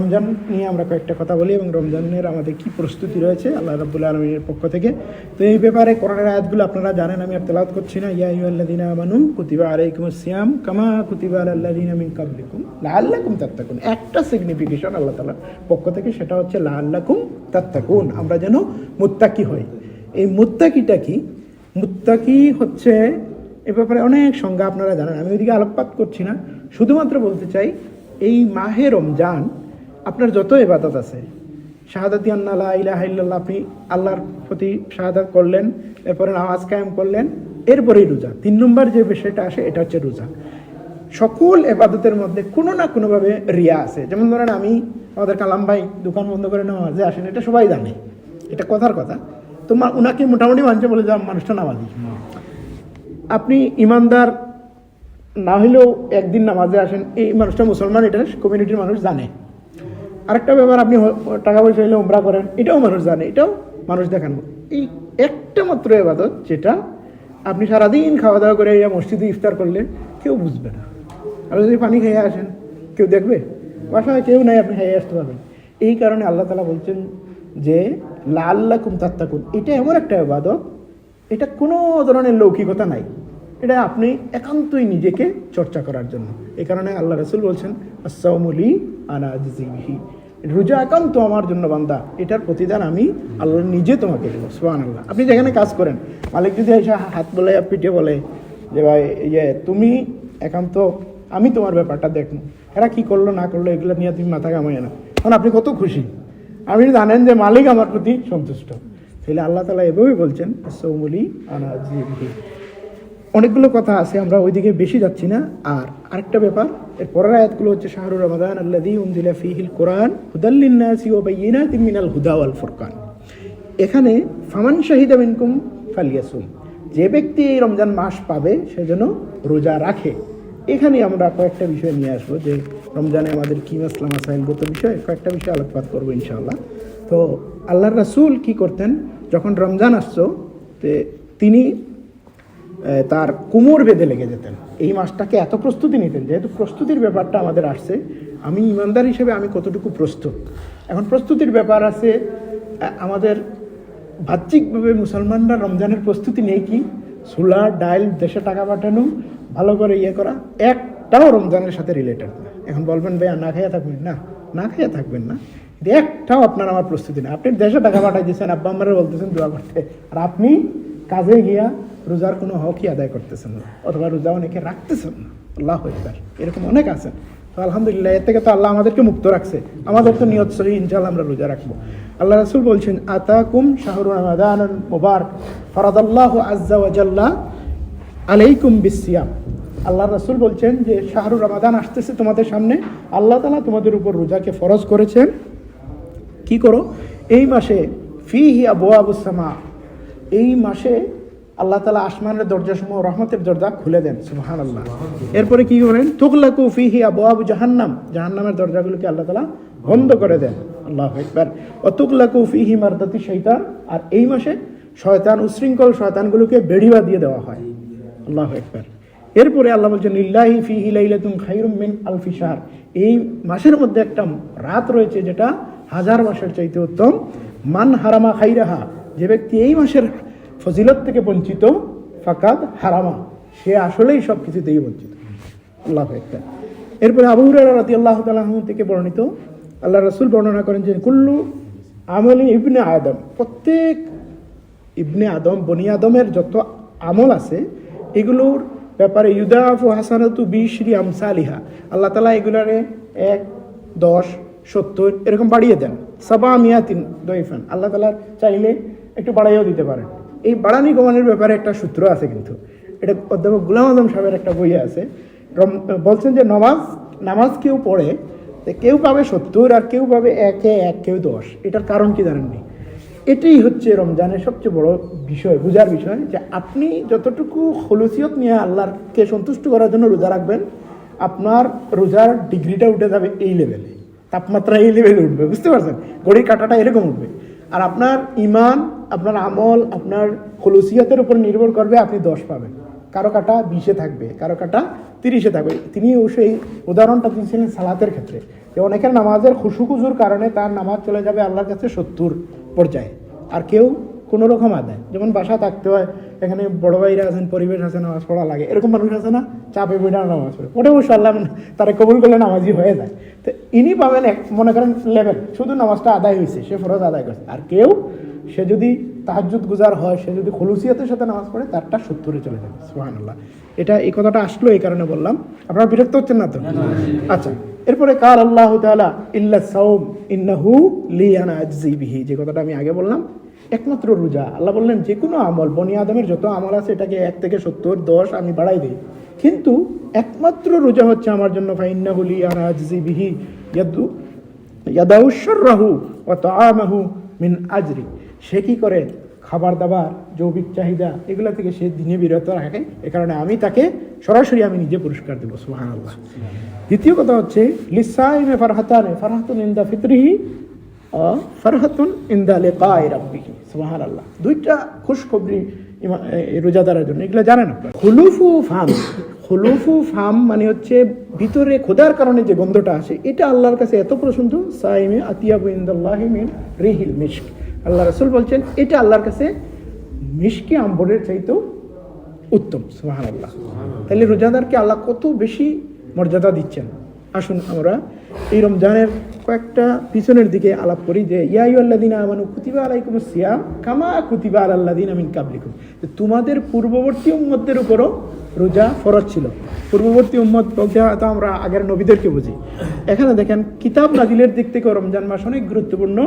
রমজান নিয়ে আমরা কয়েকটা কথা বলি এবং রমজানের আমাদের কি প্রস্তুতি রয়েছে, আল্লাহ রাবুল্লাহ আলমীর পক্ষ থেকে। তো এই ব্যাপারে করোনার আয়াতগুলো আপনারা জানেন, আমি আর তেলাওয়াত করছি না। ইয়া ইউল্লাদিনা আমানু কুতিবা আলাইকুম সিয়াম কামা কুতিবা আল্লাদিনা মিন কাবলিকুম লাআল্লাকুম তাত্তাকুন। একটা সিগনিফিকেশন আল্লাহ তাআলার পক্ষ থেকে, সেটা হচ্ছে লাআল্লাকুম তাত্তাকুন, আমরা যেন মুত্তাকি হই। এই মুত্তাকিটা কি? মুত্তাকি হচ্ছে এ ব্যাপারে অনেক সংজ্ঞা আপনারা জানেন, আমি ওইদিকে আলোকপাত করছি না। শুধুমাত্র বলতে চাই, এই মাহে রমজান আপনার যত এবাদত আছে, শাহাদাতি আন্না ইলাহা আপনি আল্লাহর প্রতি শাহাদাত করলেন, এরপরে নামাজ কায়েম করলেন, এরপরেই রোজা। তিন নম্বর যে বিষয়টা আসে, এটা হচ্ছে রোজা। সকল এবাদতের মধ্যে কোনো না কোনোভাবে রিয়া আছে। যেমন ধরেন আমি, আমাদের কালাম ভাই দোকান বন্ধ করে নামাজে আসেন, এটা সবাই জানে। এটা কথার কথা। তো উনাকে মোটামুটি মানছে বলে যে মানুষটা নামাজি। আপনি ইমানদার না হলেও একদিন নামাজে আসেন, এই মানুষটা মুসলমান, এটা কমিউনিটির মানুষ জানে। আরেকটা ব্যাপার, আপনি টাকা পয়সা হলে উমরা করেন, এটাও মানুষ জানে, এটাও মানুষ দেখানো। এই একটা মাত্র এবাদত, যেটা আপনি সারাদিন খাওয়া দাওয়া করে এই মসজিদে ইফতার করলে কেউ বুঝবে না। আর যদি পানি খেয়ে আসেন, কেউ দেখবে? বাসায় কেউ নাই, আপনি খেয়ে আসতে পারবেন। এই কারণে আল্লাহ তালা বলছেন যে লাল্লা কুম তাত্তাকুন। এটা এমন একটা এবাদত, এটা কোনো ধরনের লৌকিকতা নাই। এটা আপনি একান্তই নিজেকে চর্চা করার জন্য। এই কারণে আল্লাহ রসুল বলছেন আসাউমলি আনা জিজিবিহি রোজা একান্ত আমার জন্য, বান্দা। এটার প্রতিদান আমি আল্লাহ নিজে তোমাকে দেবো সোহান আল্লাহ আপনি যেখানে কাজ করেন, মালিক যদি এসে হাত বলে, পিঠে বলে যে, ভাই ইয়ে তুমি একান্ত, আমি তোমার ব্যাপারটা দেখব। এরা কি করল, না করল, এগুলো নিয়ে তুমি মাথা কামাই না। তখন আপনি কত খুশি। আপনি জানেন যে মালিক আমার প্রতি সন্তুষ্ট। তাহলে আল্লাহ তালা এভাবেই বলছেন সৌমলি আনাজিবিহি অনেকগুলো কথা আছে, আমরা ওইদিকে বেশি যাচ্ছি না। আর আরেকটা ব্যাপার, এর পরের আয়াতগুলো হচ্ছে, শাহরুর রমাদান আল্লাদি উনজিলা ফিহিল কোরআন হুদাল্লিন্নাসি ও বাইয়িনাতিন মিনাল হুদা ওয়াল ফুরকান। এখানে, ফামান শাহিদা মিনকুম ফালিয়াসুম যে ব্যক্তি এই রমজান মাস পাবে, সে যেন রোজা রাখে। এখানে আমরা কয়েকটা বিষয় নিয়ে আসব, যে রমজানে আমাদের কি মাসলাম আসাইনগত বিষয়ে, কয়েকটা বিষয় আলোকপাত করব ইনশাআল্লাহ। তো আল্লাহর রাসূল কি করতেন? যখন রমজান আসতো, তে তিনি তার কোমর বেঁধে লেগে যেতেন। এই মাসটাকে এত প্রস্তুতি নিতেন, যেহেতু প্রস্তুতির ব্যাপারটা আমাদের আসছে, আমি ইমানদার হিসেবে আমি কতটুকু প্রস্তুত? এখন প্রস্তুতির ব্যাপার আছে আমাদের বাহ্যিকভাবে মুসলমানরা রমজানের প্রস্তুতি নেই কি? সুলা, ডাইল, দেশে টাকা পাঠানো, ভালো করে ইয়ে করা, একটাও রমজানের সাথে রিলেটেড না। এখন বলবেন, ভাইয়া, না খাইয়া থাকবেন না? না খাইয়া থাকবেন না। একটাও আপনার আমার প্রস্তুতি না। আপনি দেশে টাকা পাঠাই দিচ্ছেন আব্বা আমারা বলতেছেন দোয়া করতে। আর আপনি কাজে গিয়া রোজার কোনো হকই আদায় করতেছেন না, অথবা রোজা অনেকে রাখতেছেন না। আল্লাহ হইবার এরকম অনেক আছেন। তো আলহামদুলিল্লাহ, এর থেকে তো আল্লাহ আমাদেরকে মুক্ত রাখছে। আমাদের তো নিয়ত সহি ইনশাল্লাহ আমরা রোজা রাখব। আল্লাহ রাসুল বলছেন, আতাকুম শাহরু রমাদান মুবারক, ফরাদাল্লাহ আজ্জা ওয়াজাল্লাহ আলাইকুম বিসিয়াম আল্লাহ রাসুল বলছেন যে, শাহরু রমাদান আসতেছে তোমাদের সামনে, আল্লাহ তালা তোমাদের উপর রোজাকে ফরজ করেছেন। কি করো? এই মাসে ফি হিয়া বোয়াবুসামা এই মাসে আল্লাহ তালা আসমানের দরজা সমূহ রহমতের দরজা খুলে দেন সুহান আল্লাহ এরপরে কি করেন তুকলাকু ফি হিয়া বোয়াবু জাহান্নাম। জাহান্নামের দরজাগুলোকে আল্লাহ তালা বন্ধ করে দেন। আল্লাহ একবার অতুকলাকু ফি হি মারদাতি শৈতান। আর এই মাসে শয়তান উশৃঙ্খল শয়তানগুলোকে বেড়িবা দিয়ে দেওয়া হয়। আল্লাহ একবার এরপরে আল্লাহ বলছেন, লিল্লাহি ফি হিলাইলাতুম খাইরুম মিন আলফি শাহর। এই মাসের মধ্যে একটা রাত রয়েছে যেটা হাজার মাসের চাইতে উত্তম। মান হারামা খাইরাহা। যে ব্যক্তি এই মাসের ফজিলত থেকে বঞ্চিত, ফাকাদ হারামা। সে আসলেই সব কিছুতেই বঞ্চিত। আল্লাহ একবার এরপরে আবু রাদিয়াল্লাহু তাআলা আনহু থেকে বর্ণিত আল্লাহ রাসূল বর্ণনা করেন যে, কুল্লু আমলি ইবনে আদম। প্রত্যেক ইবনে আদম, বনি আদমের যত আমল আছে, এগুলোর ব্যাপারে ইউদাফু হাসানাতু বিশরি আমসালিহা। আল্লাহ তালা এগুলারে এক, দশ, সত্তর এরকম বাড়িয়ে দেন। সাবা মিয়াতিন দইফান আল্লাহ তালা চাইলে একটু বাড়াইও দিতে পারেন। এই বাড়ানি কমানোর ব্যাপারে একটা সূত্র আছে কিন্তু। এটা অধ্যাপক গুলাম আজম সাহেবের একটা বই আছে। বলছেন যে নমাজ, নামাজ কেউ পড়ে কেউ পাবে সত্তর আর কেউ পাবে একে, এক কেউ দশ। এটার কারণ কি জানেননি এটাই হচ্ছে রমজানের সবচেয়ে বড় বিষয়, বোঝার বিষয় যে আপনি যতটুকু খলুসিয়ত নিয়ে আল্লাহকে সন্তুষ্ট করার জন্য রোজা রাখবেন, আপনার রোজার ডিগ্রিটা উঠে যাবে এই লেভেলে তাপমাত্রা এই লেভেলে উঠবে, বুঝতে পারছেন? ঘড়ির কাঁটাটা এরকম উঠবে। আর আপনার ইমান আপনার আমল, আপনার খলুসিয়তের উপর নির্ভর করবে, আপনি দশ পাবেন। কারও কাটা বিশে থাকবে, কারও কাটা তিরিশে থাকবে। তিনি অবশ্যই উদাহরণটা দিয়েছিলেন সালাতের ক্ষেত্রে, যে অনেকের নামাজের খুশুখুজুর কারণে তার নামাজ চলে যাবে আল্লাহর কাছে সত্তর পর্যায়ে। আর কেউ কোনো রকম আদায়। যেমন বাসা থাকতে হয়, এখানে বড় ভাইরা আছেন, পরিবেশ আছে, নামাজ পড়া লাগে। এরকম মানুষ আছে না, চাপে বেড়া নামাজ পড়ে। ওটা অবশ্য আল্লাহ তারা কবুল করলে নামাজি হয়ে যায়। তো ইনি পাবেন এক মনে করেন লেভেল শুধু নামাজটা আদায় হয়েছে, সে ফরজ আদায় করছে। আর কেউ সে যদি তাহাজুদ গুজার হয় সে যদি খলুসিয়াতের সাথে নামাজ পড়ে তারটা সত্তরে চলে যাবে সুহান আল্লাহ এটা এই কথাটা আসলো এই কারণে বললাম। আপনারা বিরক্ত হচ্ছেন না তো? আচ্ছা এরপরে কার আল্লাহ তাআলা ইল্লা সাউম ইন্নাহু লিয়ানা আজজি বিহি। যে কথাটা আমি আগে বললাম একমাত্র রোজা। আল্লাহ বললেন যে কোনো আমল বনি আদমের যত আমল আছে এটাকে এক থেকে সত্তর দশ আমি বাড়াই দিই। কিন্তু একমাত্র রোজা হচ্ছে আমার জন্য ফাইন্নাহু লিয়ানা আজজি বিহি ইয়াদু ইয়াদাউশরাহু ওয়া তাআমাহু মিন আজরি। সে কি করে? খাবার দাবার জৈবিক চাহিদা, এগুলো থেকে সে দিনে বিরত রাখে। এ কারণে আমি তাকে সরাসরি আমি নিজে পুরস্কার দেবো সুহান আল্লাহ দ্বিতীয় কথা হচ্ছে লিসাইমে ফারহাতানে, ফারহাতুন ইন্দা ফিতরিহি ফারহাতুন ইন্দা লেকায় রাব্বিহি সুহান আল্লাহ দুইটা খুশখবরি রোজাদারের জন্য, এগুলো জানেন আপনারা? হুলুফু ফাম হুলুফু ফাম মানে হচ্ছে ভিতরে খোদার কারণে যে গন্ধটা আসে, এটা আল্লাহর কাছে এত প্রসন্ন, সাইমে আতিয়াবু ইন্দাল্লাহি মিন রিহিল মিশক। আল্লাহ রসুল বলছেন, এটা আল্লাহর কাছে মিষ্টি আম্বরের চাইতেও উত্তম সুহান আল্লাহ তাহলে রোজাদারকে আল্লাহ কত বেশি মর্যাদা দিচ্ছেন? আসুন আমরা এই রমজানের কয়েকটা পিছনের দিকে আলাপ করি যে ইয়াইউল্লাদিন আমানু কুতিবা আলাইকুম সিয়াম কামা কুতিবা আল্লাদিন আমিন কাবলিকুম। তোমাদের পূর্ববর্তী উম্মতদের উপরও রোজা ফরজ ছিল। পূর্ববর্তী উম্মত বলতে হয়তো আমরা আগের নবীদেরকে বুঝি। এখানে দেখেন, কিতাব নাজিলের দিক থেকে রমজান মাস অনেক গুরুত্বপূর্ণ,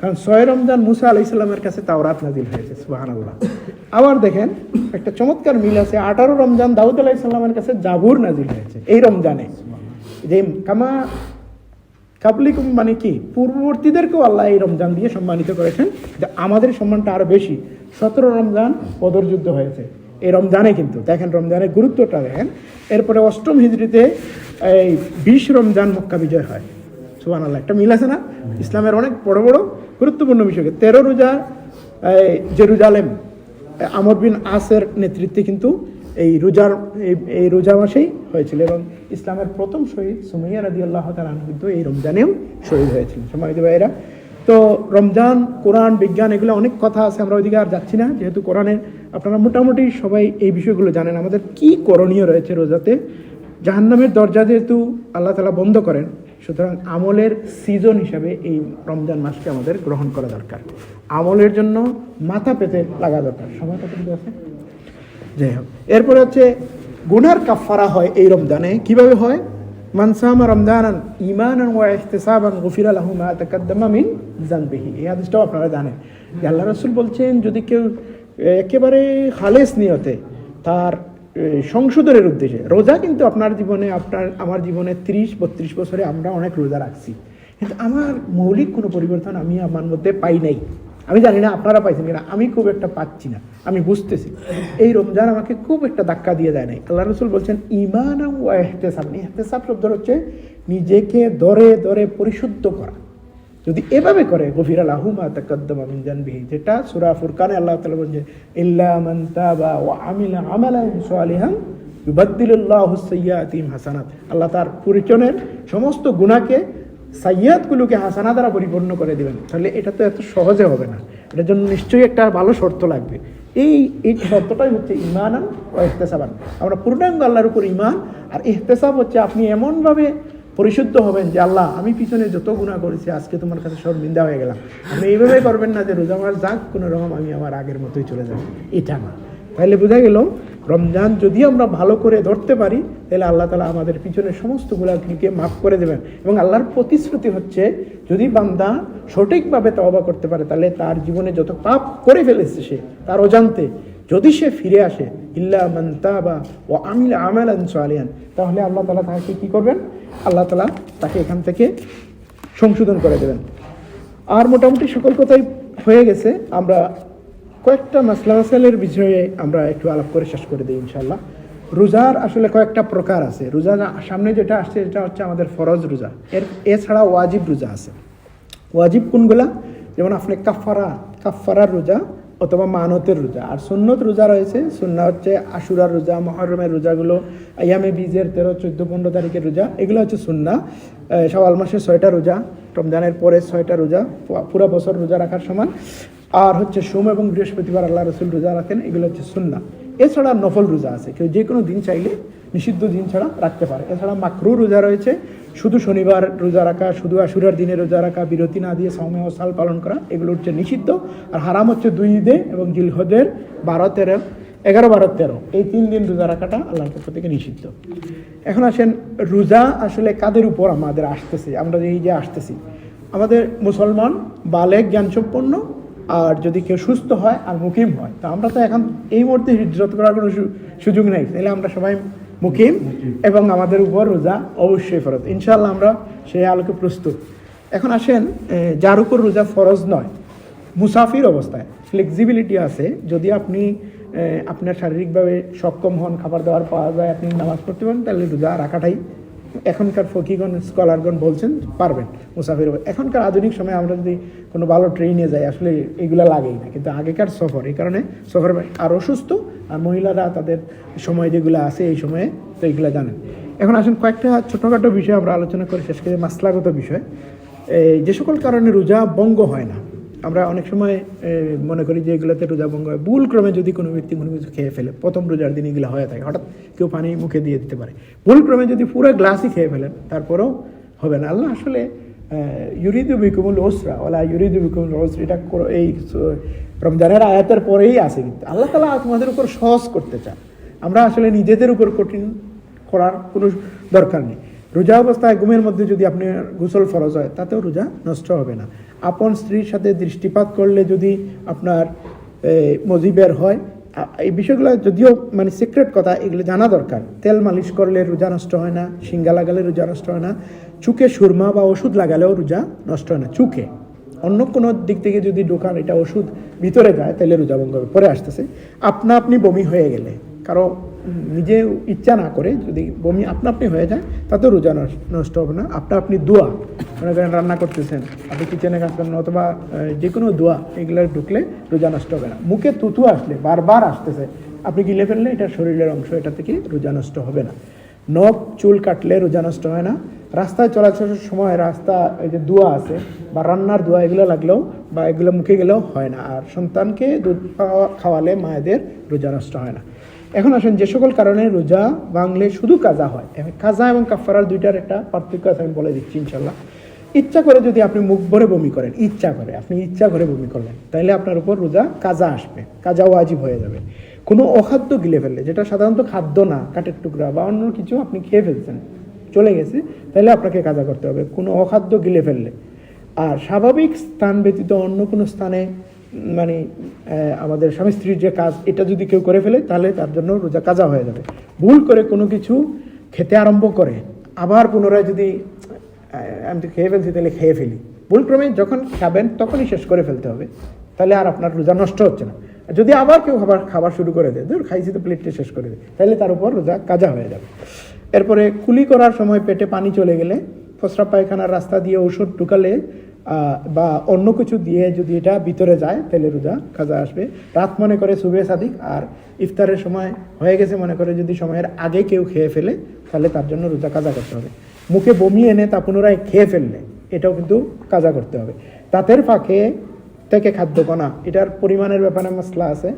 কারণ ছয় রমজান মুসা আলাই ইসলামের কাছে তাওরাত নাজিল হয়েছে সুবাহান আল্লাহ আবার দেখেন, একটা চমৎকার মিল আছে, আঠারো রমজান দাউদ আলাহ ইসলামের কাছে জাবুর নাজিল হয়েছে, এই রমজানে। যে কামা কাবলিকুম মানে কি? পূর্ববর্তীদেরকেও আল্লাহ এই রমজান দিয়ে সম্মানিত করেছেন যে আমাদের সম্মানটা আরও বেশি। সতেরো রমজান বদর যুদ্ধ হয়েছে। এই রমজানে কিন্তু, দেখেন রমজানের গুরুত্বটা দেখেন। এরপরে অষ্টম হিজড়িতে এই বিশ রমজান মক্কা বিজয় হয়। সুবান আল্লাহ একটা মিল আছে না? ইসলামের অনেক বড় বড় গুরুত্বপূর্ণ বিষয়কে তেরো রোজা জেরুজালেম, আমর বিন আসের নেতৃত্বে কিন্তু এই রোজার, এই- রোজা মাসেই হয়েছিল এবং ইসলামের প্রথম শহীদ সুমাইয়া রাদি আল্লাহ তালান কিন্তু এই রমজানেও শহীদ হয়েছিল। সম্মানিত ভাইয়েরা, তো রমজান, কোরআন, বিজ্ঞান এগুলো অনেক কথা আছে, আমরা ওইদিকে আর যাচ্ছি না। যেহেতু কোরআনের আপনারা মোটামুটি সবাই এই বিষয়গুলো জানেন, আমাদের কি করণীয় রয়েছে রোজাতে? জাহান্নামের দরজা যেহেতু আল্লাহ তালা বন্ধ করেন, সুতরাং আমলের সিজন হিসাবে এই রমজান মাসকে আমাদের গ্রহণ করা দরকার। আমলের জন্য মাথা পেতে লাগা দরকার। সময় কতটুকু আছে? যাই হোক। এরপরে হচ্ছে, গুনার কাফারা হয় এই রমজানে। কীভাবে হয়? মানসামা রমজানান ইমানান ওয়া ইহতিসাবান গফিরা লাহু মা তাকাদ্দামা মিন জানবিহি এই হাদিসটাও আপনারা জানেন। আল্লাহ রাসূল বলছেন, যদি কেউ একেবারে খালেস নিয়তে তার সংশোধনের উদ্দেশ্যে, রোজা কিন্তু আপনার জীবনে, আপনার, আমার জীবনে ত্রিশ, বত্রিশ বছরে আমরা অনেক রোজা রাখছি। কিন্তু আমার মৌলিক কোনো পরিবর্তন আমি আমার মধ্যে পাই নাই। আমি জানি না, আপনারা পাইছেন কিনা, আমি খুব একটা পাচ্ছি না, আমি বুঝতেছি। এই রমজান আমাকে খুব একটা ধাক্কা দিয়ে দেয় নাই। আল্লাহ রসুল বলছেন ইমান এহতেসাব এহতেসাব শব্দ হচ্ছে, নিজেকে দরে দরে পরিশুদ্ধ করা। যদি এভাবে করে, গফির আলাহুমা তাকাদ্দামা মিন জানবিহি, যেটা সূরা ফুরকানে আল্লাহ তাআলা বলেন ইল্লা মান তাবা ওয়া আমিলা আমালান সালিহান ইউবাদদিলুল্লাহু সাইয়্যাতিহিম হাসানাত। আল্লাহ তার পরিচনের সমস্ত গুনাহকে সাইয়াদগুলোকে হাসানা দ্বারা পরিপূর্ণ করে দিবেন। তাহলে এটা তো এত সহজে হবে না। এটার জন্য নিশ্চয়ই একটা ভালো শর্ত লাগবে। এই এই শর্তটাই হচ্ছে ইমানান ও ইহতেসাবান। আমরা পূর্ণাঙ্গ আল্লাহর উপর ইমান আর ইহতেসাব হচ্ছে আপনি এমনভাবে পরিশুদ্ধ হবেন যে, আল্লাহ, আমি পিছনে যত গুণা করেছি, আজকে তোমার কাছে শর্মিন্দা হয়ে গেলাম। আপনি এইভাবে করবেন না যে, রোজা মাস যাক, কোনো রকম আমি আমার আগের মতোই চলে যাব। এটা না। তাহলে বোঝা গেল রমজান যদি আমরা ভালো করে ধরতে পারি, তাহলে আল্লাহ তালা আমাদের পিছনে সমস্ত গুণাগুলিকে মাফ করে দেবেন। এবং আল্লাহর প্রতিশ্রুতি হচ্ছে, যদি বান্দা সঠিকভাবে তওবা করতে পারে, তাহলে তার জীবনে যত পাপ করে ফেলেছে সে, তার অজান্তে যদি সে ফিরে আসে, ইল্লা মান তাবা ও আমিল আমালান সালিয়ান তাহলে আল্লাহ তালা তাকে কি করবেন? আল্লাহ তালা তাকে এখান থেকে সংশোধন করে দেবেন। আর মোটামুটি সকল কথাই হয়ে গেছে, আমরা কয়েকটা মাসলা মাসালের বিষয়ে আমরা একটু আলাপ করে শেষ করে দিই ইনশাল্লাহ রোজার আসলে কয়েকটা প্রকার আছে। রোজা সামনে যেটা আসছে এটা হচ্ছে আমাদের ফরজ রোজা। এর, এছাড়া ওয়াজিব রোজা আছে। ওয়াজিব কোনগুলা? যেমন আপনি কাফারা কাফারার রোজা অথবা মানতের রোজা। আর সুন্নত রোজা রয়েছে। সুন্না হচ্ছে আশুরার রোজা, মহরমের রোজাগুলো, আয়ামে বীজের তেরো, চোদ্দ, পনেরো তারিখের রোজা। এগুলো হচ্ছে সুন্না। সওয়াল মাসের ছয়টা রোজা, রমজানের পরে ছয়টা রোজা পুরা বছর রোজা রাখার সমান। আর হচ্ছে সোম এবং বৃহস্পতিবার আল্লাহ রসুল রোজা রাখেন, এগুলো হচ্ছে সুন্না এছাড়া নফল রোজা আছে, কেউ যে কোনো দিন চাইলে নিষিদ্ধ দিন ছাড়া রাখতে পারে। এছাড়া মাকরু রোজা রয়েছে, শুধু শনিবার রোজা রাখা, শুধু আশুরার দিনে রোজা রাখা, বিরতি না দিয়ে সৌম্য ও সাল পালন করা, এগুলো হচ্ছে নিষিদ্ধ। আর হারাম হচ্ছে দুই ঈদে এবং জিলহদের বারো তেরো, এগারো বারো তেরো। এই তিন দিন রোজা রাখাটা আল্লাহর পক্ষ থেকে নিষিদ্ধ। এখন আসেন, রোজা আসলে কাদের উপর আমাদের আসতেছে? আমরা এই যে আসতেছি, আমাদের মুসলমান বালেক, জ্ঞানসম্পন্ন আর যদি কেউ সুস্থ হয় আর মুকিম হয়, তো আমরা তো এখন এই মুহূর্তে হিজরত করার কোনো সুযোগ নেই। তাহলে আমরা সবাই মুকিম এবং আমাদের উপর রোজা অবশ্যই ফরজ। ইনশাল্লাহ আমরা সেই আলোকে প্রস্তুত। এখন আসেন যার উপর রোজা ফরজ নয়, মুসাফির অবস্থায়। ফ্লেক্সিবিলিটি আছে। যদি আপনি আপনার শারীরিকভাবে সক্ষম হন, খাবার দাবার পাওয়া যায়, আপনি নামাজ পড়তে পারেন, তাহলে রোজা রাখাটাই এখনকার ফকিগণ, স্কলারগণ বলছেন, পারবেন মুসাফির এখনকার আধুনিক সময়ে আমরা যদি কোনো ভালো ট্রেনে যাই, আসলে এগুলো লাগেই না। কিন্তু আগেকার সফর, এই কারণে সফর আর অসুস্থ, আর মহিলারা তাদের সময় যেগুলো আছে, এই সময়ে তো এগুলো জানেন। এখন আসেন কয়েকটা ছোটোখাটো বিষয় আমরা আলোচনা করে, শেষ করে মাসলাগত বিষয়। এই যে সকল কারণে রোজা ভঙ্গ হয় না আমরা অনেক সময় মনে করি যে এগুলোতে রোজা ভঙ্গ হয়। ভুল ক্রমে যদি কোনো ব্যক্তি কোনো কিছু খেয়ে ফেলে, প্রথম রোজার দিন এগুলো হয়ে থাকে, হঠাৎ কেউ পানি মুখে দিয়ে দিতে পারে। ভুল ক্রমে যদি পুরো গ্লাসই খেয়ে ফেলেন, তারপরেও হবে না। আল্লাহ আসলে ইউরিদু বিকুমুল ওসরা ওলা ইউরিদু বিকুমুল ওসরা এটা এই রমজানের আয়াতের পরেই আছে কিন্তু। আল্লাহ তালা তোমাদের উপর সহজ করতে চান আমরা আসলে নিজেদের উপর কঠিন করার কোনো দরকার নেই। রোজা অবস্থায় ঘুমের মধ্যে যদি আপনি গোসল ফরজ হয়, তাতেও রোজা নষ্ট হবে না। আপন স্ত্রীর সাথে দৃষ্টিপাত করলে যদি আপনার মজিবের হয় এই বিষয়গুলো যদিও মানে সিক্রেট কথা, এগুলো জানা দরকার। তেল মালিশ করলে রোজা নষ্ট হয় না, সিঙ্গা লাগালে রোজা নষ্ট হয় না, চুকে সুরমা বা ওষুধ লাগালেও রোজা নষ্ট হয় না। চুকে। অন্য কোনো দিক থেকে যদি ঢোকান এটা ওষুধ ভিতরে যায়, তাহলে রোজা ভঙ্গ হবে, পরে আসতেছে। আপনা আপনি বমি হয়ে গেলে, কারও নিজে ইচ্ছা না করে যদি বমি আপনা আপনি হয়ে যায় তাতে রোজা নষ্ট- হবে না। আপনা আপনি দোয়া, মনে করেন রান্না করতেছেন, আপনি কিচেনে কাজ করেন অথবা যে কোনো দোয়া, এগুলো ঢুকলে রোজা নষ্ট হবে না। মুখে তুতু আসলে, বারবার আসতেছে, আপনি গিলে ফেললে এটা শরীরের অংশ, এটা থেকে রোজা নষ্ট হবে না। নখ, চুল কাটলে রোজা নষ্ট হয় না। রাস্তায় চলাচলের সময় রাস্তা, এই যে দোয়া আছে, বা রান্নার দোয়া, এগুলো লাগলেও, বা এগুলো মুখে গেলেও হয় না। আর সন্তানকে দুধ খাওয়া- খাওয়ালে মায়েদের রোজা নষ্ট হয় না। এখন আসেন, যে সকল কারণে রোজা ভাঙলে শুধু কাজা হয় কাজা এবং কাফারার দুইটার একটা পার্থক্য আছে, আমি বলে দিচ্ছি ইনশাল্লাহ ইচ্ছা করে যদি আপনি মুখ ভরে বমি করেন, ইচ্ছা করে, আপনি ইচ্ছা করে বমি করলেন তাহলে আপনার উপর রোজা কাজা আসবে, কাজা ওয়াজিব হয়ে যাবে। কোনো অখাদ্য গিলে ফেললে, যেটা সাধারণত খাদ্য না, কাঠের টুকরা বা অন্য কিছু আপনি খেয়ে ফেলছেন, চলে গেছে তাহলে আপনাকে কাজা করতে হবে। কোনো অখাদ্য গিলে ফেললে, আর স্বাভাবিক স্থান ব্যতীত অন্য কোনো স্থানে মানে আমাদের স্বামী স্ত্রীর যে কাজ, এটা যদি কেউ করে ফেলে, তাহলে তার জন্য রোজা কাজা হয়ে যাবে। ভুল করে কোনো কিছু খেতে আরম্ভ করে, আবার পুনরায় যদি আমি তো খেয়ে ফেলছি, তাহলে খেয়ে ফেলি। ভুলক্রমে যখন খাবেন, তখনই শেষ করে ফেলতে হবে, তাহলে আর আপনার রোজা নষ্ট হচ্ছে না। যদি আবার কেউ খাবার খাবার শুরু করে দেয়, ধর খাইছি তো প্লেটটা শেষ করে দেয়, তাহলে তার উপর রোজা কাজা হয়ে যাবে। এরপরে কুলি করার সময় পেটে পানি চলে গেলে প্রস্রাব পায়খানার রাস্তা দিয়ে ঔষধ ঢুকালে বা অন্য কিছু দিয়ে যদি এটা ভিতরে যায় তাহলে রোজা কাজা আসবে। রাত মনে করে সুবে সাদিক, আর ইফতারের সময় হয়ে গেছে মনে করে যদি সময়ের আগে কেউ খেয়ে ফেলে, তাহলে তার জন্য রোজা কাজা করতে হবে। মুখে বমি এনে তা পুনরায় খেয়ে ফেললে, এটাও কিন্তু কাজা করতে হবে। তাঁতের ফাঁকে থেকে খাদ্য কণা এটার পরিমাণের ব্যাপারে মশলা আছে।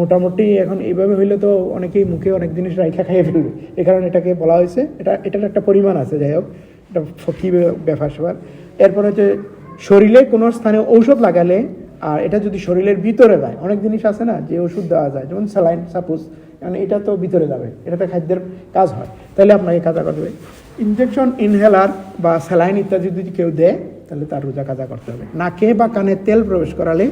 মোটামুটি এখন এইভাবে হইলে তো অনেকেই মুখে অনেক জিনিস রাইখা খাইয়ে ফেলবে। এ কারণে এটাকে বলা হয়েছে। এটা, এটার একটা পরিমাণ আছে, যাই হোক। এটা ফকি ব্যাপার স্যাপার এরপর হচ্ছে শরীরে কোনো স্থানে ঔষধ লাগালে, আর এটা যদি শরীরের ভিতরে যায়, অনেক জিনিস আছে না যে ওষুধ দেওয়া যায়, যেমন স্যালাইন, সাপোজ মানে এটা তো ভিতরে যাবে, এটাতে খাদ্যের কাজ হয়। তাহলে আপনাকে কাজা করতে হবে। ইনজেকশন, ইনহেলার বা স্যালাইন ইত্যাদি যদি কেউ দেয়, তাহলে তার রোজা কাজা করতে হবে। নাকে বা কানে তেল প্রবেশ করালে,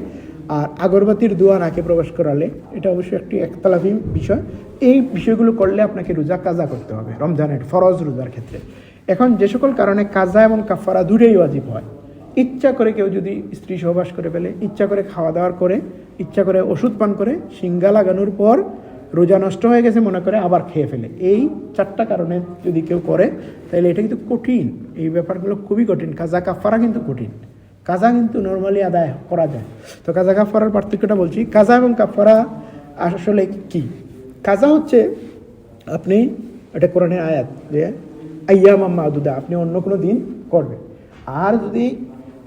আর আগরবাতির দোয়া নাকে প্রবেশ করালে, এটা অবশ্যই একটি একতলাফি বিষয়। এই বিষয়গুলো করলে আপনাকে রোজা কাজা করতে হবে, রমজানের ফরজ রোজার ক্ষেত্রে। এখন যে সকল কারণে কাজা এবং কাফারা দূরেই ওয়াজিব হয়। ইচ্ছা করে কেউ যদি স্ত্রী সহবাস করে ফেলে, ইচ্ছা করে খাওয়া দাওয়ার করে, ইচ্ছা করে ওষুধ পান করে সিঙ্গা লাগানোর পর রোজা নষ্ট হয়ে গেছে, মনে করে আবার খেয়ে ফেলে। এই চারটা কারণে যদি কেউ করে, তাহলে এটা কিন্তু কঠিন। এই ব্যাপারগুলো খুবই কঠিন। কাজা কাফারা কিন্তু কঠিন। কাজা কিন্তু নর্মালি আদায় করা যায়। তো কাজা কাফারার পার্থক্যটা বলছি। কাজা এবং কাফারা আসলে কি? কাজা হচ্ছে আপনি, এটা কোরআনের আয়াত যে আয়াম মাদুদা, আপনি অন্য কোনো দিন করবেন। আর যদি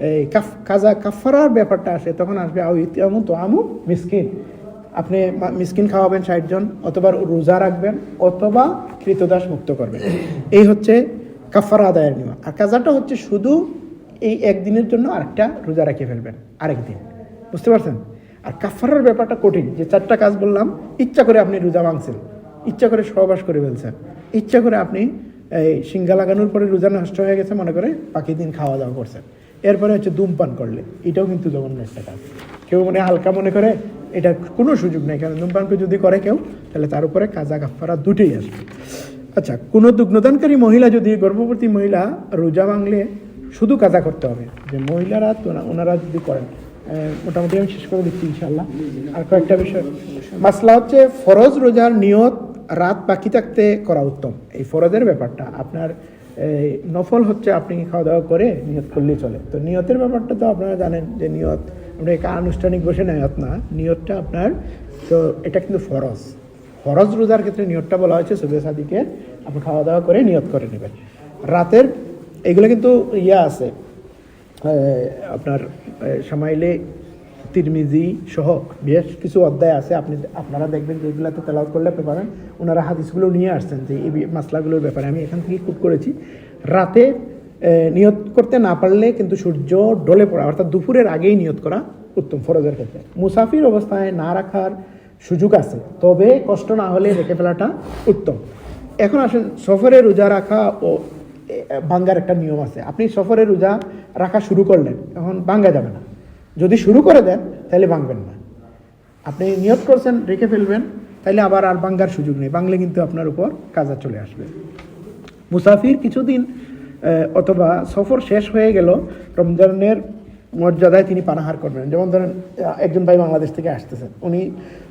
এই কাফ, কাজা কাফারার ব্যাপারটা আসে, তখন আসবে আউ ইতিয়ামু তো আমু মিসকিন। আপনি মিসকিন খাওয়াবেন ষাটজন অথবা রোজা রাখবেন, অথবা কৃতদাস মুক্ত করবেন। এই হচ্ছে কাফারা আদায়ের নিয়ম। আর কাজাটা হচ্ছে শুধু এই একদিনের জন্য আরেকটা রোজা রেখে ফেলবেন, আরেক দিন। বুঝতে পারছেন? আর কাফারার ব্যাপারটা কঠিন, যে চারটা কাজ বললাম, ইচ্ছা করে আপনি রোজা ভাঙছেন, ইচ্ছা করে সহবাস করে ফেলছেন, ইচ্ছা করে আপনি এই সিঙ্গা লাগানোর পরে রোজা নষ্ট হয়ে গেছে, মনে করে বাকি দিন খাওয়া দাওয়া করছেন। এরপরে হচ্ছে ধূমপান করলে, এটাও কিন্তু জঘন্য একটা কাজ। কেউ মনে হালকা মনে করে, এটা কোনো সুযোগ নেই কারণ ধূমপানকে যদি করে কেউ, তাহলে তার উপরে কাজা কাফারা দুটোই আসবে। আচ্ছা কোনো দুগ্নদানকারী মহিলা যদি, গর্ভবতী মহিলা রোজা ভাঙলে শুধু কাজা করতে হবে, যে মহিলারা তো ওনারা যদি করেন মোটামুটি আমি শেষ করে দিচ্ছি ইনশাল্লাহ আর কয়েকটা বিষয়, মাসলা হচ্ছে ফরজ রোজার নিয়ত রাত বাকি থাকতে করা উত্তম, এই ফরজের ব্যাপারটা। আপনার নফল হচ্ছে আপনি খাওয়া দাওয়া করে নিয়ত করলেই চলে। তো নিয়তের ব্যাপারটা তো আপনারা জানেন যে নিয়ত, আমরা একা আনুষ্ঠানিক বসে নিয়ত না। নিয়তটা আপনার, তো এটা কিন্তু ফরজ। ফরজ রোজার ক্ষেত্রে নিয়তটা বলা হয়েছে সুবে সাদিকে আপনি খাওয়া দাওয়া করে নিয়ত করে নেবেন। রাতের এগুলো কিন্তু ইয়া আছে আপনার সামাইলে তিরমিজি সহ বেশ কিছু অধ্যায় আছে। আপনি আপনারা দেখবেন যেগুলোতে তেলাওয়াত করলে আপনি পারেন। ওনারা হাদিসগুলো নিয়ে আসছেন যে এই মাসলাগুলোর ব্যাপারে। আমি এখান থেকে কুট করেছি। রাতে নিয়ত করতে না পারলে কিন্তু সূর্য ডলে পড়া, অর্থাৎ দুপুরের আগেই নিয়ত করা উত্তম ফরজের ক্ষেত্রে। মুসাফির অবস্থায় না রাখার সুযোগ আছে, তবে কষ্ট না হলে রেখে ফেলাটা উত্তম। এখন আসেন, সফরে রোজা রাখা ও ভাঙ্গার একটা নিয়ম আছে। আপনি সফরে রোজা রাখা শুরু করলেন, এখন ভাঙ্গা যাবে না। যদি শুরু করে দেন, তাহলে ভাঙবেন না। আপনি নিয়োগ করছেন, রেখে ফেলবেন, তাহলে আবার আর ভাঙ্গার সুযোগ নেই। বাংলে কিন্তু আপনার উপর কাজা চলে আসবে। মুসাফির কিছুদিন অথবা সফর শেষ হয়ে গেল, রমজানের মর্যাদায় তিনি পানাহার করবেন। যেমন ধরেন একজন ভাই বাংলাদেশ থেকে আসতেছেন। উনি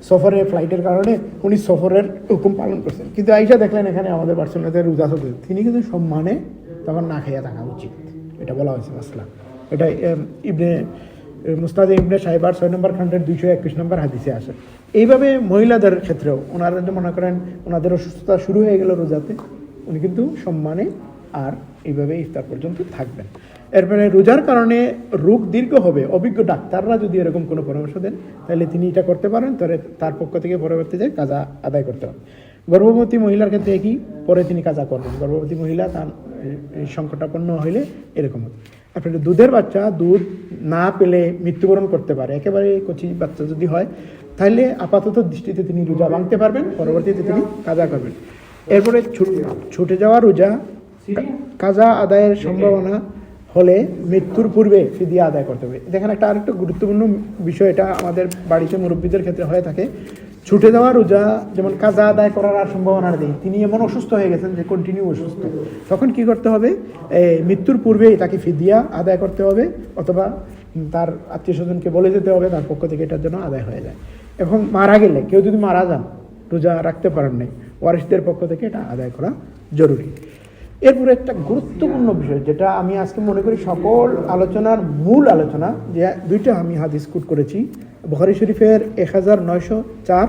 সফরে ফ্লাইটের কারণে উনি সফরের হুকুম পালন করছেন। কিন্তু আইসা দেখলেন এখানে আমাদের বার্সেলোনাতে রোজা চলছে। তিনি কিন্তু সম্মানে তখন না খেয়ে থাকা উচিত। এটা বলা হয়েছে, মাসলা। এটা ইবনে মুস্তাদ ইবনে সাহেবার ছয় নম্বর খণ্ডের দুইশো একুশ নম্বর হাদিসে আসে এইভাবে মহিলাদের ক্ষেত্রেও ওনারা মনে করেন ওনাদের অসুস্থতা শুরু হয়ে গেল রোজাতে, উনি কিন্তু সম্মানে আর এইভাবে ইফতার পর্যন্ত থাকবেন। এরপরে রোজার কারণে রোগ দীর্ঘ হবে, অভিজ্ঞ ডাক্তাররা যদি এরকম কোনো পরামর্শ দেন, তাহলে তিনি এটা করতে পারেন, তাহলে তার পক্ষ থেকে পরবর্তীতে কাজা আদায় করতে পারেন গর্ভবতী মহিলার ক্ষেত্রে একই, পরে তিনি কাজা করবেন। গর্ভবতী মহিলা তার সংকটাপন্ন হইলে এরকম হবে। আপনার দুধের বাচ্চা দুধ না পেলে মৃত্যুবরণ করতে পারে। একেবারে কচি বাচ্চা যদি হয়, তাহলে আপাতত দৃষ্টিতে তিনি রোজা ভাঙতে পারবেন, পরবর্তীতে তিনি কাজা করবেন। এরপরে ছুট- যাওয়া রোজা কাজা আদায়ের সম্ভাবনা হলে মৃত্যুর পূর্বে ফিদিয়া আদায় করতে হবে। দেখেন একটা আরেকটা গুরুত্বপূর্ণ বিষয়, এটা আমাদের বাড়িতে মুরব্বীদের ক্ষেত্রে হয়ে থাকে। ছুটে যাওয়া রোজা যেমন কাজা আদায় করার আর সম্ভাবনা নেই, তিনি এমন অসুস্থ হয়ে গেছেন যে কন্টিনিউ অসুস্থ। তখন কি করতে হবে? মৃত্যুর পূর্বে তাকে ফিদিয়া আদায় করতে হবে, অথবা তার আত্মীয় স্বজনকে বলে যেতে হবে, তার পক্ষ থেকে এটার জন্য আদায় হয়ে যায়। এবং মারা গেলে, কেউ যদি মারা যান, রোজা রাখতে পারেন নাই ওয়ারিসদের পক্ষ থেকে এটা আদায় করা জরুরি। এরপরে একটা গুরুত্বপূর্ণ বিষয়, যেটা আমি আজকে মনে করি সকল আলোচনার মূল আলোচনা, যে দুইটা আমি হাদিস কুট করেছি, বখারি শরীফের এক হাজার নয়শো চার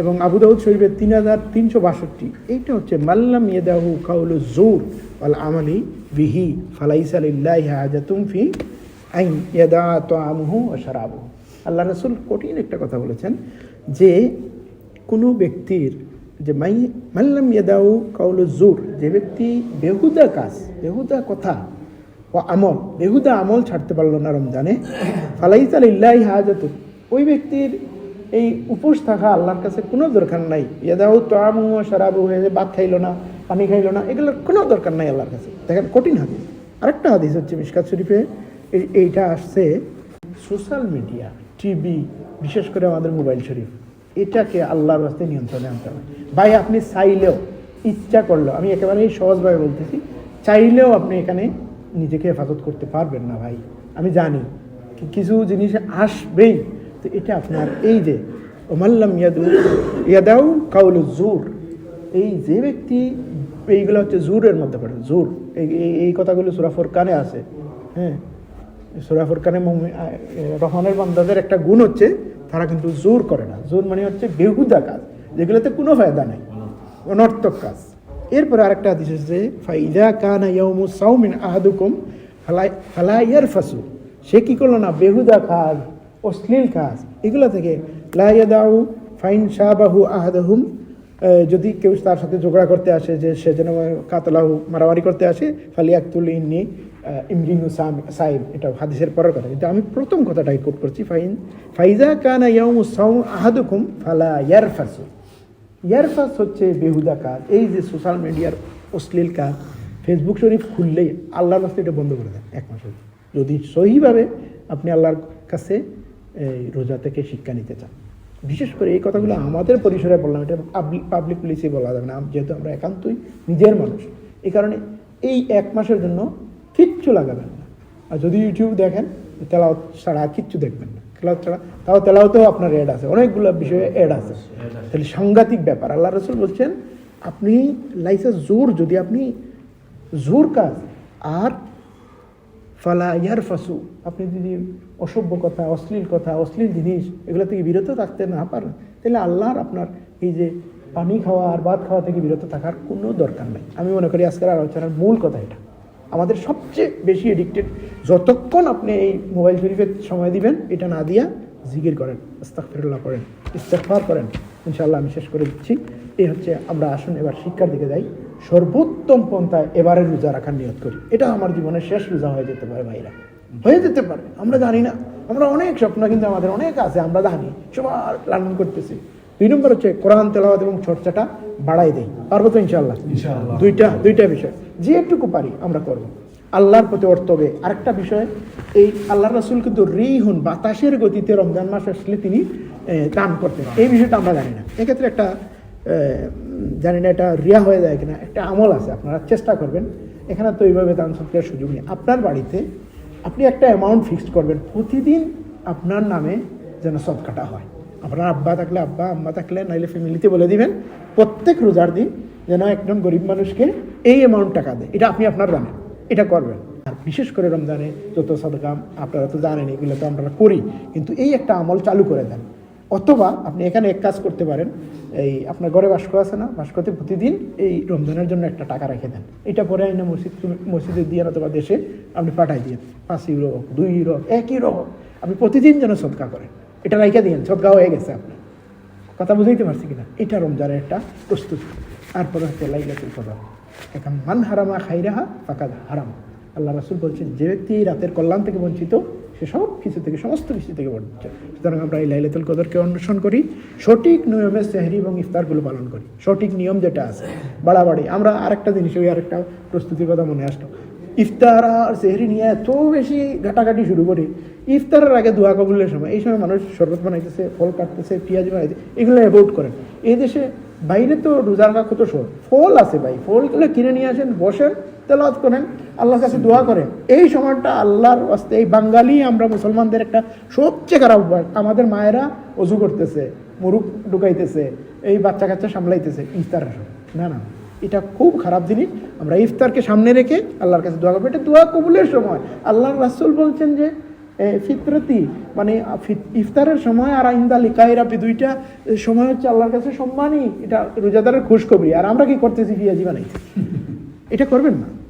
এবং আবু দাউদ শরীফের তিন হাজার তিনশো বাষট্টি। এইটা হচ্ছে মাল্লাম ইয়েদাহু কাউল জোর আল আমালি বিহি ফালাইসালিল্লাহ হাজাতুম ফি আইন ইয়াদা তো আমহু ও সারাবু আল্লাহ রসুল কঠিন একটা কথা বলেছেন যে কোনো ব্যক্তির যে মাই মাল্লাম ইয়াদাউ কাউল জোর যে ব্যক্তি বেহুদা কাজ, বেহুদা কথা ও আমল, বেহুদা আমল ছাড়তে পারল না রমজানে ফালাই তাল ইল্লাহি হাজত। ওই ব্যক্তির এই উপোস থাকা আল্লাহর কাছে কোনো দরকার নাই। ইয়াদাউ তো আমু সারাবু হয়ে ভাত খাইলো না, পানি খাইলো না, এগুলোর কোনো দরকার নাই আল্লাহর কাছে। দেখেন, কঠিন হাদিস। আরেকটা হাদিস হচ্ছে মিশকাত শরীফে, এই- এইটা আসছে সোশ্যাল মিডিয়া, টিভি, বিশেষ করে আমাদের মোবাইল শরীফ। এটাকে আল্লাহর রাস্তায় নিয়ন্ত্রণে আনতে হবে। ভাই আপনি চাইলেও ইচ্ছা করলেও আমি একেবারেই সহজভাবে বলতেছি চাইলেও আপনি এখানে নিজেকে হেফাজত করতে পারবেন না ভাই। আমি জানি কিছু জিনিস আসবেই তো এটা আপনার এই যে ওমাল্লাম ইয়াদু ইয়াদাউ কাউল জোর। এই যে ব্যক্তি এইগুলো হচ্ছে জোরের মধ্যে পড়ে জোর। এই এই- কথাগুলো সুরাফর কানে আছে। হ্যাঁ সুরা ফুরকানে মুমি- আহ, রহমানের বান্দাদের একটা গুণ হচ্ছে তারা কিন্তু জোর করে না। জোর মানে হচ্ছে বেহুদা কাজ যেগুলোতে কোনো ফায়দা নেই অনর্থক কাজ। এরপরে আরেকটা হাদিস এসেছে ফাইদা কানা ইয়াউমু সাউমিন আহাদুকুম ফালা ফালা ইয়ারফাসু সে কি করল না? বেহুদা কাজ অশ্লীল কাজ এগুলো থেকে লা ইয়াদাউ ফাইন শাবাহু আহাদাহুম আহ, যদি কেউ তার সাথে ঝগড়া করতে আসে যে সে যেন কাতলাহু মারামারি করতে আসে ফালিয়াকুল ইন্নি ইমরিনু সাইম, এটা হাদিসের পরের কথা। কিন্তু আমি প্রথম কথাটাই কোট করছি, ফাইন ফাইজা কানা ইয়াউমু সাউম আহাদুকুম ফালা ইয়ারফাসু। ইয়ারফাস হচ্ছে বেহুদা কাজ। এই যে সোশ্যাল মিডিয়ার অশ্লীল কাজ ফেসবুক শরীফ খুললেই আল্লাহর রাস্তায় এটা বন্ধ করে দেন এক মাস যদি সহিভাবে আপনি আল্লাহর কাছে এই রোজা থেকে শিক্ষা নিতে চান। বিশেষ করে এই কথাগুলো আমাদের পরিসরে বললাম, এটা পাবলিক পাবলিক প্লেসে বলা যাবে না। যেহেতু আমরা একান্তই নিজের মানুষ। এই কারণে এই এক মাসের জন্য কিচ্ছু লাগাবেন না। আর যদি ইউটিউব দেখেন, তেলাওয়াত ছাড়া কিচ্ছু দেখবেন না। তেলাওয়াত ছাড়া, তাও তেলাওতেও আপনার অ্যাড আছে। অনেকগুলো বিষয়ে অ্যাড আছে। তাহলে সাংঘাতিক ব্যাপার। আল্লাহ রসুল বলছেন, আপনি লাইসেন্স জোর, যদি আপনি জোর কাজ, আর ফালা ইয়ার ফাসু আপনি যদি অসভ্য কথা, অশ্লীল কথা, অশ্লীল জিনিস, এগুলো থেকে বিরত থাকতে না পারেন, তাহলে আল্লাহর আপনার এই যে পানি খাওয়া আর ভাত খাওয়া থেকে বিরত থাকার কোনো দরকার নেই। আমি মনে করি আজকের আলোচনার মূল কথা এটা। আমাদের সবচেয়ে বেশি এডিক্টেড যতক্ষণ আপনি এই মোবাইল শরীফের সময় দিবেন, এটা না দিয়া জিকির করেন ইস্তাকফিরুল্লাহ করেন ইস্তেকফার করেন ইনশাল্লাহ আমি শেষ করে দিচ্ছি। এই হচ্ছে আমরা আসুন, এবার শিক্ষার দিকে যাই। সর্বোত্তম পন্থায় এবারে রোজা রাখার নিয়ত করি। এটা আমার জীবনের শেষ রোজা হয়ে যেতে পারে ভাইরা। হয়ে যেতে পারে, আমরা জানি না। আমরা অনেক স্বপ্ন কিন্তু আমাদের অনেক আছে, আমরা জানি, সবার লালন করতেছি। দুই নম্বর হচ্ছে কোরআন তেলাওয়াত এবং চর্চাটা বাড়াই দেই। পারব তো ইনশাল্লাহ দুইটা দুইটা বিষয়। যে একটুকু পারি আমরা করব। আল্লাহর প্রতি অর্থ হবে আরেকটা বিষয় এই আল্লাহ রাসুল কিন্তু রিহুন বাতাসের গতিতে রমজান মাস আসলে তিনি দান করতেন। এই বিষয়টা আমরা জানি না। এক্ষেত্রে একটা জানি না এটা রিয়া হয়ে যায় কিনা একটা আমল আছে আপনারা চেষ্টা করবেন। এখানে তো এইভাবে দান সৎকারের সুযোগ নেই। আপনার বাড়িতে আপনি একটা অ্যামাউন্ট ফিক্সড করবেন। প্রতিদিন আপনার নামে যেন সৎকাটা হয়। আপনার আব্বা থাকলে আব্বা, আম্মা থাকলে, নাইলে ফ্যামিলিতে বলে দিবেন, প্রত্যেক রোজার দিন যেন একজন গরিব মানুষকে এই অ্যামাউন্ট টাকা দেয়। এটা আপনি আপনার জানেন এটা করবেন। আর বিশেষ করে রমজানে যত সদকাম আপনারা তো জানেন, এগুলো তো আমরা করি, কিন্তু এই একটা আমল চালু করে দেন। অথবা আপনি এখানে এক কাজ করতে পারেন, এই আপনার ঘরে বাস্ক আছে না, বাস্কতে প্রতিদিন এই রমজানের জন্য একটা টাকা রেখে দেন। এটা পরে আইনা মসজিদ মসজিদে দিয়ে অথবা দেশে আপনি পাঠাই দিন। পাঁচ ইউরো হোক, দুই ইউরো হোক এক ইউরো হোক আপনি প্রতিদিন যেন সদকা করেন। এটা রাইখা দিন সদকা হয়ে গেছে আপনার। কথা বুঝাইতে পারছি কিনা? এটা রমজানের একটা প্রস্তুতি। তারপরে হচ্ছে লাইলাতুল কদর। এখন মান হারামা খাইরাহা ফাঁকা হারাম। আল্লাহ রাসুল বলছেন, যে ব্যক্তি রাতের কল্যাণ থেকে বঞ্চিত, সে সব কিছু থেকে, সমস্ত কিছু থেকে বঞ্চিত। সুতরাং আমরা এই লাইলাতুল কদরকে অনুসরণ করি, সঠিক নিয়মে সেহরি এবং ইফতারগুলো পালন করি। সঠিক নিয়ম যেটা আছে, বাড়াবাড়ি। আমরা আরেকটা জিনিস, ওই আরেকটা প্রস্তুতির কথা মনে আসলো। ইফতার আর সেহরি নিয়ে এত বেশি ঘাটাঘাটি শুরু করে। ইফতারের আগে দোয়া কবুলের সময় এই সময় মানুষ শরবত বানাইতেছে, ফল কাটতেছে, পেঁয়াজ বানাইতেছে, এগুলো অ্যাভয়েড করেন এই দেশে বাইরে তো রোজা রাখা কত সহজ। ফল আছে ভাই ফলগুলো কিনে নিয়ে আসেন, বসেন, তেলাওয়াত করেন, আল্লাহর কাছে দোয়া করেন। এই সময়টা আল্লাহর আস্তে এই বাঙালি আমরা মুসলমানদের একটা সবচেয়ে খারাপ অভ্যাস। আমাদের মায়েরা অজু করতেছে, মুরুখ ঢুকাইতেছে, এই বাচ্চা কাচ্চা সামলাইতেছে ইফতারের সময়। না না। এটা খুব খারাপ জিনিস। আমরা ইফতারকে সামনে রেখে আল্লাহর কাছে দোয়া করব। এটা দোয়া কবুলের সময়। আল্লাহর রাসুল বলছেন যে ফিতরতি মানে ফিত- ইফতারের সময় আর আইন্দা লিকাই রাবি দুইটা সময় হচ্ছে আল্লাহর কাছে সম্মানই। এটা রোজাদারের খুশখবরি। আর আমরা কি করতেছি পিয়াজি বানাইছি এটা করবেন না।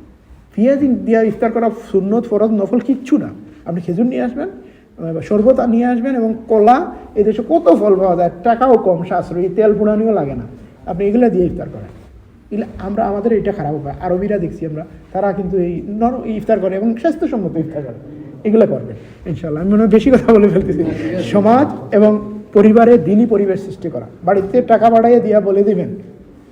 পিঁয়াজি দিয়া ইফতার করা সুন্নত, ফরজ, নফল কিচ্ছু না। আপনি খেজুর নিয়ে আসবেন শরবত নিয়ে আসবেন এবং কলা, এদেশে কত ফল পাওয়া যায়, টাকাও কম, সাশ্রয়ী, তেল পুরানিও লাগে না। আপনি এগুলো দিয়ে ইফতার করেন। আমরা আমাদের এটা খারাপ উপায় আরবিরা দেখছি আমরা, তারা কিন্তু এই নর ইফতার করে এবং স্বাস্থ্যসম্মত ইফতার করে। এগুলো করবেন ইনশাল্লাহ আমি মনে হয় বেশি কথা বলে ফেলতেছি। সমাজ এবং পরিবারে দিনই পরিবেশ সৃষ্টি করা। বাড়িতে টাকা বাড়াইয়ে দিয়া বলে দিবেন,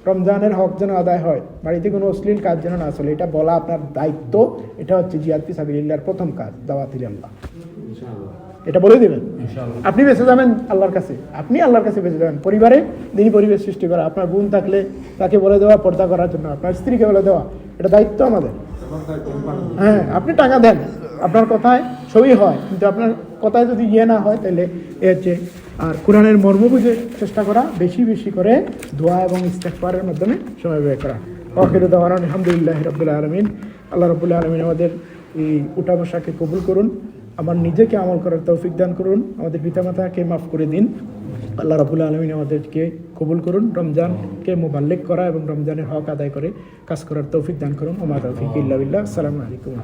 রমজানের হক যেন আদায় হয়। বাড়িতে কোনো অশ্লীল কাজ যেন না চলে। এটা বলা আপনার দায়িত্ব। এটা হচ্ছে জিয়াদ পিসাবিল্লার প্রথম কাজ দাওয়াতিল আল্লাহ। এটা বলে দিবেন। আপনি বেঁচে যাবেন আল্লাহর কাছে। আপনি আল্লাহর কাছে বেঁচে যাবেন। পরিবারে দিনই পরিবেশ সৃষ্টি করা। আপনার বোন থাকলে তাকে বলে দেওয়া পর্দা করার জন্য। আপনার স্ত্রীকে বলে দেওয়া। এটা দায়িত্ব আমাদের। হ্যাঁ আপনি টাকা দেন। আপনার কথায় সবই হয়। কিন্তু আপনার কথায় যদি ইয়ে না হয় তাহলে এ হচ্ছে আর কোরআনের মর্ম বুঝে চেষ্টা করা বেশি বেশি করে দোয়া এবং ইস্তেকবারের মাধ্যমে সময় ব্যয় করা। ওকের দেওয়ার আলহামদুলিল্লাহ রবিল্লা আলমিন। আল্লাহ রবুল্লাহ আলমিন আমাদের এই উঠা বসাকে কবুল করুন। আমার নিজেকে আমল করার তৌফিক দান করুন, আমাদের পিতামাতাকে মাফ করে দিন। আল্লাহ রাবুল আলমিন আমাদেরকে কবুল করুন, রমজানকে মোবাল্লেক করা এবং রমজানের হক আদায় করে কাজ করার তৌফিক দান করুন। ওমা তৌফিক ইল্লা সালামু আলাইকুম